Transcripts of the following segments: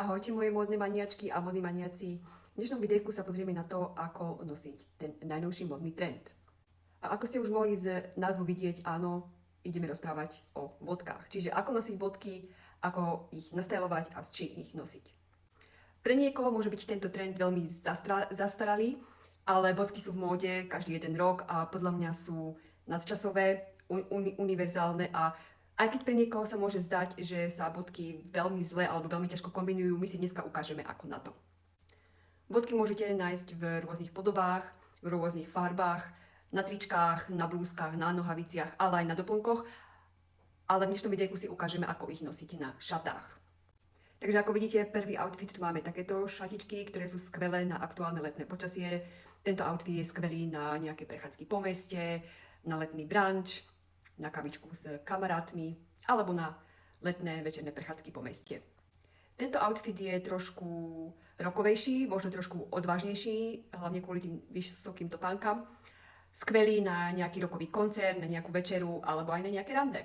Ahojte moje módne maniačky a módni maniaci. V dnešnom videjku sa pozrieme na to, ako nosiť ten najnovší módny trend. A ako ste už mohli z názvu vidieť, áno, ideme rozprávať o bodkách. Čiže ako nosiť bodky, ako ich nastylovať a s čím ich nosiť. Pre niekoho môže byť tento trend veľmi zastra- zastaralý, ale bodky sú v móde každý jeden rok a podľa mňa sú nadčasové, uni- univerzálne a aj keď pre niekoho sa môže zdať, že sa bodky veľmi zle alebo veľmi ťažko kombinujú, my si dneska ukážeme ako na to. Bodky môžete nájsť v rôznych podobách, v rôznych farbách, na tričkách, na blúzkach, na nohaviciach, ale aj na doplnkoch. Ale v dnešnom videjku si ukážeme, ako ich nosiť na šatách. Takže ako vidíte, prvý outfit tu máme takéto šatičky, ktoré sú skvelé na aktuálne letné počasie. Tento outfit je skvelý na nejaké prechádzky po meste, na letný brunch, na kavičku s kamarátmi alebo na letné večerné prechádzky po meste. Tento outfit je trošku rokovejší, možno trošku odvážnejší, hlavne kvôli tým vysokým topánkam. Skvelý na nejaký rokový koncert, na nejakú večeru alebo aj na nejaké rande.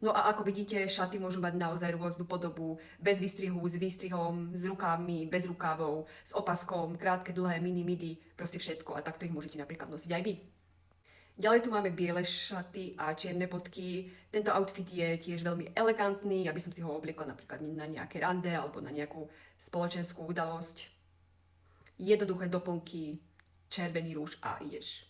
No a ako vidíte, šaty môžu mať naozaj rôznu podobu, bez výstrihu, s výstrihom, s rukávmi, bez rukávov, s opaskom, krátke, dlhé, mini, midi, proste všetko. A takto ich môžete napríklad nosiť aj vy. Ďalej tu máme biele šaty a čierne bodky. Tento outfit je tiež veľmi elegantný, aby som si ho obliekla napríklad na nejaké rande alebo na nejakú spoločenskú udalosť. Jednoduché doplnky, červený rúž a ideš.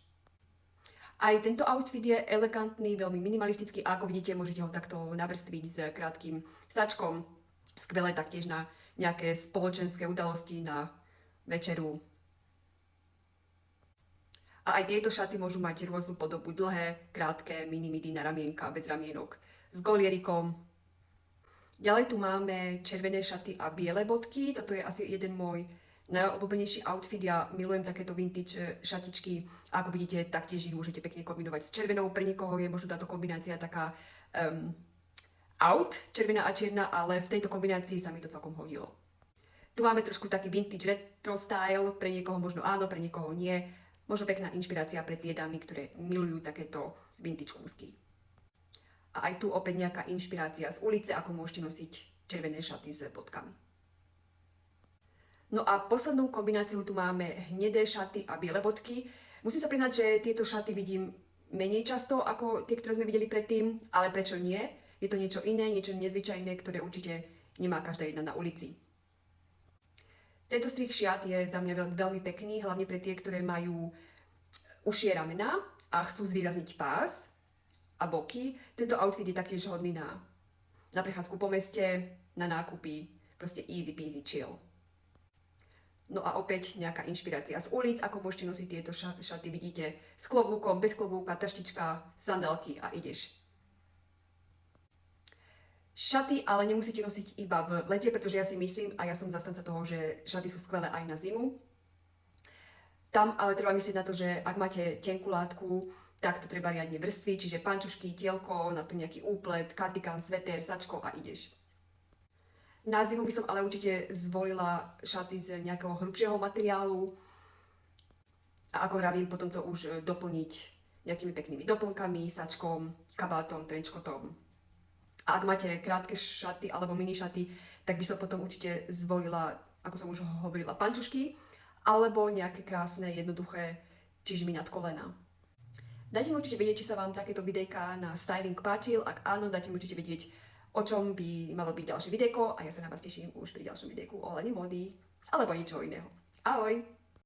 Aj tento outfit je elegantný, veľmi minimalistický a ako vidíte, môžete ho takto navrstviť s krátkým sačkom. Skvelé taktiež na nejaké spoločenské udalosti, na večeru. A aj tieto šaty môžu mať rôznu podobu, dlhé, krátke, mini midi na ramienka, bez ramienok, s golierikom. Ďalej tu máme červené šaty a biele bodky. Toto je asi jeden môj najobľúbenejší outfit. Ja milujem takéto vintage eh, šatičky. Ako vidíte, taktiež ich môžete pekne kombinovať s červenou. Pre niekoho je možno táto kombinácia taká um, out, červená a čierna, ale v tejto kombinácii sa mi to celkom hodilo. Tu máme trošku taký vintage retro style, pre niekoho možno áno, pre niekoho nie. Možno pekná inšpirácia pre tie dámy, ktoré milujú takéto vintage kúsky. A aj tu opäť nejaká inšpirácia z ulice, ako môžete nosiť červené šaty s bodkami. No a poslednou kombináciou tu máme hnedé šaty a biele bodky. Musím sa priznať, že tieto šaty vidím menej často ako tie, ktoré sme videli predtým, ale prečo nie? Je to niečo iné, niečo nezvyčajné, ktoré určite nemá každá jedna na ulici. Tento strih šiat je za mňa veľmi, veľmi pekný, hlavne pre tie, ktoré majú ušie ramena a chcú zvýrazniť pás a boky. Tento outfit je taktiež hodný na, na prechádzku po meste, na nákupy, proste easy peasy chill. No a opäť nejaká inšpirácia z ulic, ako môžete nosiť tieto šaty, vidíte, s klobúkom, bez klobúka, taštička, sandálky a ideš. Šaty ale nemusíte nosiť iba v lete, pretože ja si myslím, a ja som zastanca toho, že šaty sú skvelé aj na zimu. Tam ale treba myslieť na to, že ak máte tenkú látku, tak to treba riadne vrstviť, čiže pančušky, tielko, na to nejaký úplet, kartikán, sveter, sačko a ideš. Na zimu by som ale určite zvolila šaty z nejakého hrubšieho materiálu a ako hravím, potom to už doplniť nejakými peknými doplnkami, sačkom, kabátom, trenčkotom. Ak máte krátke šaty alebo mini šaty, tak by som potom určite zvolila, ako som už hovorila, pančušky alebo nejaké krásne, jednoduché čižmy nad kolena. Dajte mi určite vedieť, či sa vám takéto videjka na styling páčil. Ak áno, dajte mi určite vedieť, o čom by malo byť ďalšie videjko a ja sa na vás teším už pri ďalšom videjku o lene mody alebo niečo iného. Ahoj!